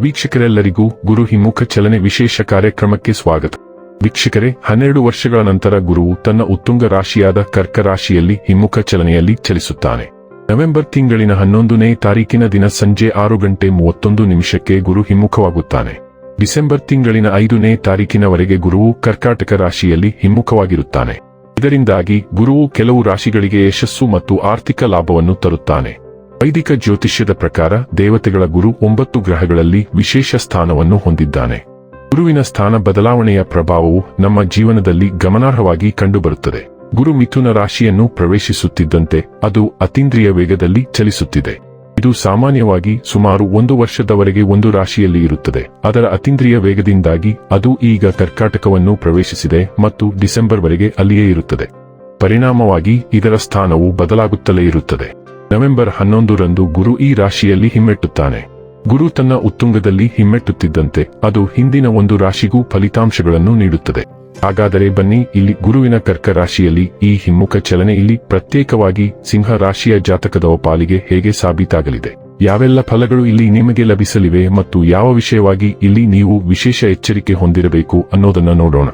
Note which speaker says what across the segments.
Speaker 1: ವೀಕ್ಷಕರೆಲ್ಲರಿಗೂ ಗುರು ಹಿಮ್ಮುಖ ಚಲನೆ ವಿಶೇಷ ಕಾರ್ಯಕ್ರಮಕ್ಕೆ ಸ್ವಾಗತ. ವೀಕ್ಷಕರೇ, ಹನ್ನೆರಡು ವರ್ಷಗಳ ನಂತರ ಗುರುವು ತನ್ನ ಉತ್ತುಂಗ ರಾಶಿಯಾದ ಕರ್ಕ ರಾಶಿಯಲ್ಲಿ ಹಿಮ್ಮುಖ ಚಲನೆಯಲ್ಲಿ ಚಲಿಸುತ್ತಾನೆ. ನವೆಂಬರ್ ತಿಂಗಳಿನ ಹನ್ನೊಂದನೇ ತಾರೀಕಿನ ದಿನ ಸಂಜೆ ಆರು ಗಂಟೆ ಮೂವತ್ತೊಂದು ನಿಮಿಷಕ್ಕೆ ಗುರು ಹಿಮ್ಮುಖವಾಗುತ್ತಾನೆ ಡಿಸೆಂಬರ್ ತಿಂಗಳಿನ ಐದನೇ ತಾರೀಕಿನವರೆಗೆ ಗುರುವು ಕರ್ಕಾಟಕ ರಾಶಿಯಲ್ಲಿ ಹಿಮ್ಮುಖವಾಗಿರುತ್ತಾನೆ ಇದರಿಂದಾಗಿ ಗುರುವು ಕೆಲವು ರಾಶಿಗಳಿಗೆ ಯಶಸ್ಸು ಮತ್ತು ಆರ್ಥಿಕ ಲಾಭವನ್ನು ತರುತ್ತಾನೆ. ವೈದಿಕ ಜ್ಯೋತಿಷ್ಯದ ಪ್ರಕಾರ ದೇವತೆಗಳ ಗುರು ಒಂಬತ್ತು ಗ್ರಹಗಳಲ್ಲಿ ವಿಶೇಷ ಸ್ಥಾನವನ್ನು ಹೊಂದಿದ್ದಾನೆ. ಗುರುವಿನ ಸ್ಥಾನ ಬದಲಾವಣೆಯ ಪ್ರಭಾವವು ನಮ್ಮ ಜೀವನದಲ್ಲಿ ಗಮನಾರ್ಹವಾಗಿ ಕಂಡುಬರುತ್ತದೆ. ಗುರು ಮಿಥುನ ರಾಶಿಯನ್ನು ಪ್ರವೇಶಿಸುತ್ತಿದ್ದಂತೆ ಅದು ಅತೀಂದ್ರಿಯ ವೇಗದಲ್ಲಿ ಚಲಿಸುತ್ತಿದೆ. ಇದು ಸಾಮಾನ್ಯವಾಗಿ ಸುಮಾರು ಒಂದು ವರ್ಷದವರೆಗೆ ಒಂದು ರಾಶಿಯಲ್ಲಿ ಇರುತ್ತದೆ. ಅದರ ಅತೀಂದ್ರಿಯ ವೇಗದಿಂದಾಗಿ ಅದು ಈಗ ಕರ್ಕಾಟಕವನ್ನು ಪ್ರವೇಶಿಸಿದೆ ಮತ್ತು ಡಿಸೆಂಬರ್ವರೆಗೆ ಅಲ್ಲಿಯೇ ಇರುತ್ತದೆ. ಪರಿಣಾಮವಾಗಿ ಇದರ ಸ್ಥಾನವು ಬದಲಾಗುತ್ತಲೇ ಇರುತ್ತದೆ. ನವೆಂಬರ್ ಹನ್ನೊಂದರಂದು ಗುರು ಈ ರಾಶಿಯಲ್ಲಿ ಹಿಮ್ಮೆಟ್ಟುತ್ತಾನೆ. ಗುರು ತನ್ನ ಉತ್ತುಂಗದಲ್ಲಿ ಹಿಮ್ಮೆಟ್ಟುತ್ತಿದ್ದಂತೆ ಅದು ಹಿಂದಿನ ಒಂದು ರಾಶಿಗೂ ಫಲಿತಾಂಶಗಳನ್ನು ನೀಡುತ್ತದೆ. ಹಾಗಾದರೆ ಬನ್ನಿ, ಇಲ್ಲಿ ಗುರುವಿನ ಕರ್ಕ ರಾಶಿಯಲ್ಲಿ ಈ ಹಿಮ್ಮುಖ ಚಲನೆ ಇಲ್ಲಿ ಪ್ರತ್ಯೇಕವಾಗಿ ಸಿಂಹ ರಾಶಿಯ ಜಾತಕದ ಪಾಲಿಗೆ ಹೇಗೆ ಸಾಬೀತಾಗಲಿದೆ? ಯಾವೆಲ್ಲ ಫಲಗಳು ಇಲ್ಲಿ ನಿಮಗೆ ಲಭಿಸಲಿವೆ ಮತ್ತು ಯಾವ ವಿಷಯವಾಗಿ ಇಲ್ಲಿ ನೀವು ವಿಶೇಷ ಎಚ್ಚರಿಕೆ ಹೊಂದಿರಬೇಕು ಅನ್ನೋದನ್ನ ನೋಡೋಣ.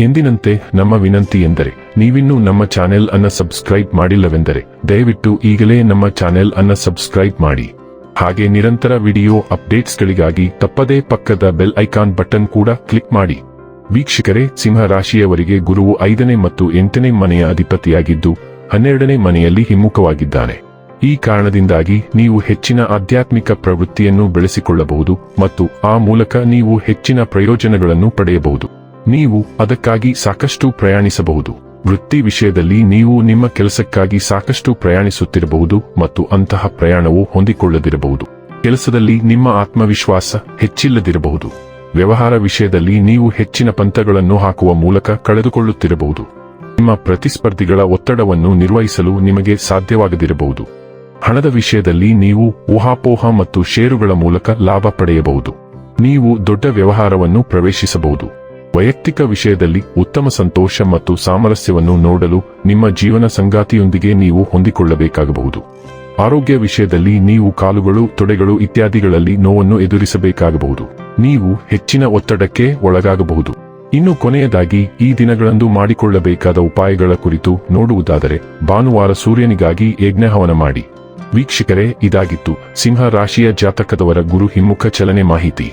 Speaker 1: ಎಂದಿನಂತೆ ನಮ್ಮ ವಿನಂತಿ ಎಂದರೆ, ನೀವಿನ್ನೂ ನಮ್ಮ ಚಾನೆಲ್ ಅನ್ನ ಸಬ್ಸ್ಕ್ರೈಬ್ ಮಾಡಿಲ್ಲವೆಂದರೆ, ದಯವಿಟ್ಟು ಈಗಲೇ ನಮ್ಮ ಚಾನೆಲ್ ಅನ್ನ ಸಬ್ಸ್ಕ್ರೈಬ್ ಮಾಡಿ. ಹಾಗೆ ನಿರಂತರ ವಿಡಿಯೋ ಅಪ್ಡೇಟ್ಸ್ಗಳಿಗಾಗಿ ತಪ್ಪದೇ ಪಕ್ಕದ ಬೆಲ್ ಐಕಾನ್ ಬಟನ್ ಕೂಡ ಕ್ಲಿಕ್ ಮಾಡಿ. ವೀಕ್ಷಕರೇ, ಸಿಂಹ ರಾಶಿಯವರಿಗೆ ಗುರುವು ಐದನೇ ಮತ್ತು ಎಂಟನೇ ಮನೆಯ ಅಧಿಪತಿಯಾಗಿದ್ದು, ಹನ್ನೆರಡನೇ ಮನೆಯಲ್ಲಿ ಹಿಮ್ಮುಖವಾಗಿದ್ದಾನೆ. ಈ ಕಾರಣದಿಂದಾಗಿ ನೀವು ಹೆಚ್ಚಿನ ಆಧ್ಯಾತ್ಮಿಕ ಪ್ರವೃತ್ತಿಯನ್ನು ಬೆಳೆಸಿಕೊಳ್ಳಬಹುದು ಮತ್ತು ಆ ಮೂಲಕ ನೀವು ಹೆಚ್ಚಿನ ಪ್ರಯೋಜನಗಳನ್ನು ಪಡೆಯಬಹುದು. ನೀವು ಅದಕ್ಕಾಗಿ ಸಾಕಷ್ಟು ಪ್ರಯಾಣಿಸಬಹುದು. ವೃತ್ತಿ ವಿಷಯದಲ್ಲಿ ನೀವು ನಿಮ್ಮ ಕೆಲಸಕ್ಕಾಗಿ ಸಾಕಷ್ಟು ಪ್ರಯಾಣಿಸುತ್ತಿರಬಹುದು ಮತ್ತು ಅಂತಹ ಪ್ರಯಾಣವು ಹೊಂದಿಕೊಳ್ಳದಿರಬಹುದು. ಕೆಲಸದಲ್ಲಿ ನಿಮ್ಮ ಆತ್ಮವಿಶ್ವಾಸ ಹೆಚ್ಚಿಲ್ಲದಿರಬಹುದು. ವ್ಯವಹಾರ ವಿಷಯದಲ್ಲಿ ನೀವು ಹೆಚ್ಚಿನ ಪಂಥಗಳನ್ನು ಹಾಕುವ ಮೂಲಕ ಕಳೆದುಕೊಳ್ಳುತ್ತಿರಬಹುದು. ನಿಮ್ಮ ಪ್ರತಿಸ್ಪರ್ಧಿಗಳ ಒತ್ತಡವನ್ನು ನಿರ್ವಹಿಸಲು ನಿಮಗೆ ಸಾಧ್ಯವಾಗದಿರಬಹುದು. ಹಣದ ವಿಷಯದಲ್ಲಿ ನೀವು ಊಹಾಪೋಹ ಮತ್ತು ಷೇರುಗಳ ಮೂಲಕ ಲಾಭ ಪಡೆಯಬಹುದು. ನೀವು ದೊಡ್ಡ ವ್ಯವಹಾರವನ್ನು ಪ್ರವೇಶಿಸಬಹುದು. ವೈಯಕ್ತಿಕ ವಿಷಯದಲ್ಲಿ ಉತ್ತಮ ಸಂತೋಷ ಮತ್ತು ಸಾಮರಸ್ಯವನ್ನು ನೋಡಲು ನಿಮ್ಮ ಜೀವನ ಸಂಗಾತಿಯೊಂದಿಗೆ ನೀವು ಹೊಂದಿಕೊಳ್ಳಬೇಕಾಗಬಹುದು. ಆರೋಗ್ಯ ವಿಷಯದಲ್ಲಿ ನೀವು ಕಾಲುಗಳು, ತೊಡೆಗಳು ಇತ್ಯಾದಿಗಳಲ್ಲಿ ನೋವನ್ನು ಎದುರಿಸಬೇಕಾಗಬಹುದು. ನೀವು ಹೆಚ್ಚಿನ ಒತ್ತಡಕ್ಕೆ ಒಳಗಾಗಬಹುದು. ಇನ್ನು ಕೊನೆಯದಾಗಿ, ಈ ದಿನಗಳಂದು ಮಾಡಿಕೊಳ್ಳಬೇಕಾದ ಉಪಾಯಗಳ ಕುರಿತು ನೋಡುವುದಾದರೆ, ಭಾನುವಾರ ಸೂರ್ಯನಿಗಾಗಿ ಯಜ್ಞಹವನ ಮಾಡಿ. ವೀಕ್ಷಕರೇ, ಇದಾಗಿತ್ತು. ಸಿಂಹ ರಾಶಿಯ ಜಾತಕದವರ ಗುರು ಹಿಮ್ಮುಖ ಚಲನೆ ಮಾಹಿತಿ.